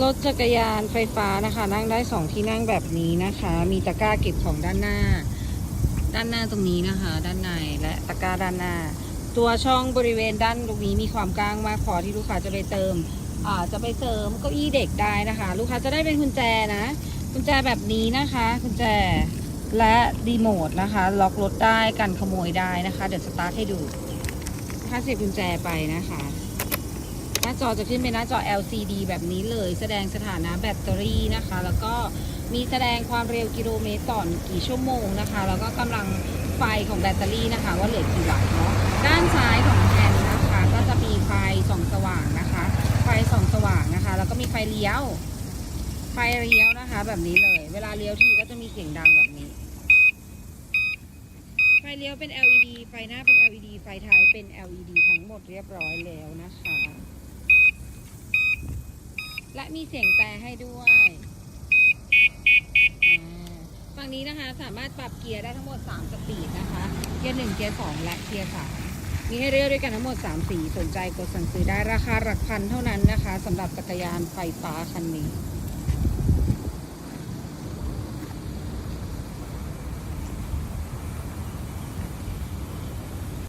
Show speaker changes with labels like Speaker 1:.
Speaker 1: รถจักรยานไฟฟ้านะคะ นั่งได้สองที่นั่งแบบนี้นะคะ มีตะกร้าเก็บของด้านหน้า ด้านหน้าตรงนี้นะคะ ด้านในและตะกร้าด้านหน้า ตัวช่องบริเวณด้านตรงนี้มีความกว้างมากพอที่ลูกค้าจะไปเติมอ่าจะไปเติมเก้าอี้เด็กได้นะคะ ลูกค้าจะได้เป็นกุญแจนะกุญแจแบบนี้นะคะกุญแจและรีโมทนะคะ ล็อกรถได้กันขโมยได้นะคะ เดี๋ยวสตาร์ทให้ดูถ้าเสียบกุญแจไปนะคะ หน้าจอจะขึ้นเป็นหน้าจอ LCD แบบนี้เลย แสดงสถานะแบตเตอรี่นะคะ แล้วก็มีแสดงความเร็วกิโลเมตรต่อกี่ชั่วโมงนะคะ แล้วก็กำลังไฟของแบตเตอรี่นะคะ ว่าเหลือกี่วัตต์เนาะด้านซ้ายของแผ่นนะคะ ก็จะมีไฟส่องสว่างนะคะ ไฟส่องสว่างนะคะ แล้วก็มีไฟเลี้ยว ไฟเลี้ยวนะคะ แบบนี้เลย เวลาเลี้ยวทีก็จะมีเสียงดังแบบนี้ไฟเลี้ยวเป็น LED ไฟหน้าเป็น LED ไฟท้ายเป็น LED ทั้งหมดเรียบร้อยแล้วนะคะ และมีเสียงแตรให้ด้วยฝั่งนี้นะคะสามารถปรับเกียร์ได้ทั้งหมด 3 สปีดนะคะ เกียร์ 1 เกียร์ 2 และเกียร์ 3 มีให้เลือกด้วยกันทั้งหมด 3 สี สนใจกดสั่งซื้อได้ราคาหลักพันเท่านั้นนะคะสำหรับจักรยานไฟฟ้าคันนี้